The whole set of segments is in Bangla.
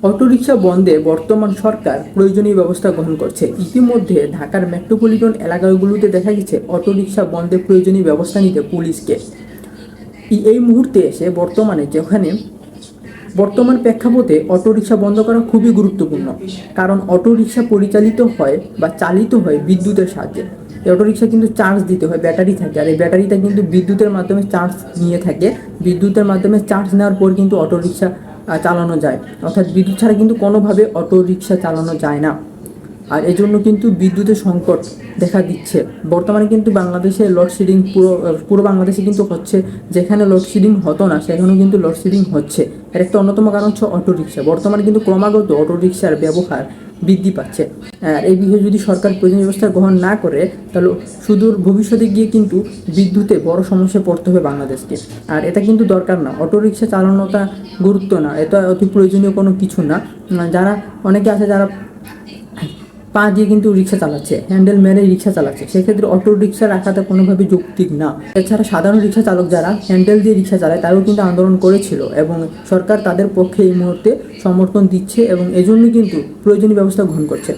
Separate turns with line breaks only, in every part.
অটোরিকশা বন্ধে বর্তমান সরকার প্রয়োজনীয় ব্যবস্থা গ্রহণ করছে। ইতিমধ্যে ঢাকার মেট্রোপলিটন এলাকাগুলোতে দেখা গেছে অটোরিকশা বন্ধে প্রয়োজনীয় ব্যবস্থা নিতে পুলিশকে। এই মুহূর্তে এসে বর্তমানে যেখানে বর্তমান প্রেক্ষাপটে অটোরিকশা বন্ধ করা খুবই গুরুত্বপূর্ণ, কারণ অটোরিকশা পরিচালিত হয় বা চালিত হয় বিদ্যুতের সাহায্যে। অটোরিকশা কিন্তু চার্জ দিতে হয়, ব্যাটারি থাকে, আর এই ব্যাটারিটা কিন্তু বিদ্যুতের মাধ্যমে চার্জ নিয়ে থাকে। বিদ্যুতের মাধ্যমে চার্জ নেওয়ার পর কিন্তু অটোরিকশা চালানো যায়। অর্থাৎ বিদ্যুৎ ছাড়া কিন্তু কোনোভাবে অটো রিক্সা চালানো যায় না। আর এজন্য কিন্তু বিদ্যুতের সংকট দেখা দিচ্ছে। বর্তমানে কিন্তু বাংলাদেশে লোডশেডিং পুরো পুরো বাংলাদেশে কিন্তু হচ্ছে। যেখানে লোডশেডিং হতো না, সেখানেও কিন্তু লোডশেডিং হচ্ছে। এর একটা অন্যতম কারণ হচ্ছে অটোরিকশা বর্তমানে কিন্তু ক্রমাগত অটোরিকশার ব্যবহার বৃদ্ধি পাচ্ছে। আর এই বিষয়ে যদি সরকার প্রয়োজনীয় ব্যবস্থা গ্রহণ না করে, তাহলে সুদূর ভবিষ্যতে গিয়ে কিন্তু বিদ্যুতে বড় সমস্যায় পড়তে হবে বাংলাদেশকে। আর এটা কিন্তু দরকার না। অটোরিক্সা চালানোটা গুরুত্ব না। এটা অতি প্রয়োজনীয় কোনো কিছু না। যারা, অনেকে আছে যারা পা দিয়ে কিন্তু রিক্সা চালাচ্ছে হ্যান্ডেল মেরে রিক্সা চালাচ্ছে। সেক্ষেত্রে অটো রিক্সা রাখাটা কোনোভাবে যৌক্তিক না। এছাড়া সাধারণ রিক্সা চালক যারা হ্যান্ডেল দিয়ে রিক্সা চালায়, তারাও কিন্তু আন্দোলন করেছিল এবং সরকার তাদের পক্ষে এই মুহূর্তে সমর্থন দিচ্ছে এবং এজন্য কিন্তু প্রয়োজনীয় ব্যবস্থা গ্রহণ করছে।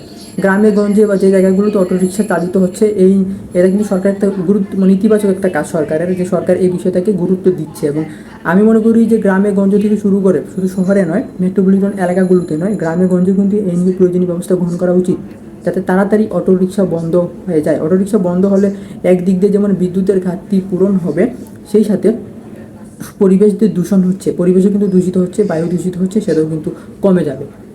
গ্রামে, গঞ্জে বা যে জায়গাগুলোতে অটো রিক্সা চালিত হচ্ছে, এই এটা কিন্তু সরকার একটা গুরুত্ব মানে ইতিবাচক একটা কাজ সরকারের, যে সরকার এই বিষয়টাকে গুরুত্ব দিচ্ছে এবং আমি মনে করি যে গ্রামে, গঞ্জ থেকে শুরু করে, শুধু শহরে নয় মেট্রোপলিটন এলাকাগুলোতে নয়, গ্রামে, গঞ্জে কিন্তু এই নিয়ে প্রয়োজনীয় ব্যবস্থা গ্রহণ করা উচিত। যাতে তাড়াতাড়ি অটো রিক্সা বন্ধ হয়ে যায়। অটো রিক্সা বন্ধ হলে একদিক দিয়ে যেমন বিদ্যুতের ঘাটতি পূরণ হবে, সেই সাথে পরিবেশ যে দূষণ হচ্ছে। পরিবেশও কিন্তু দূষিত হচ্ছে, বায়ু দূষিত হচ্ছে, সেটাও কিন্তু কমে যাবে।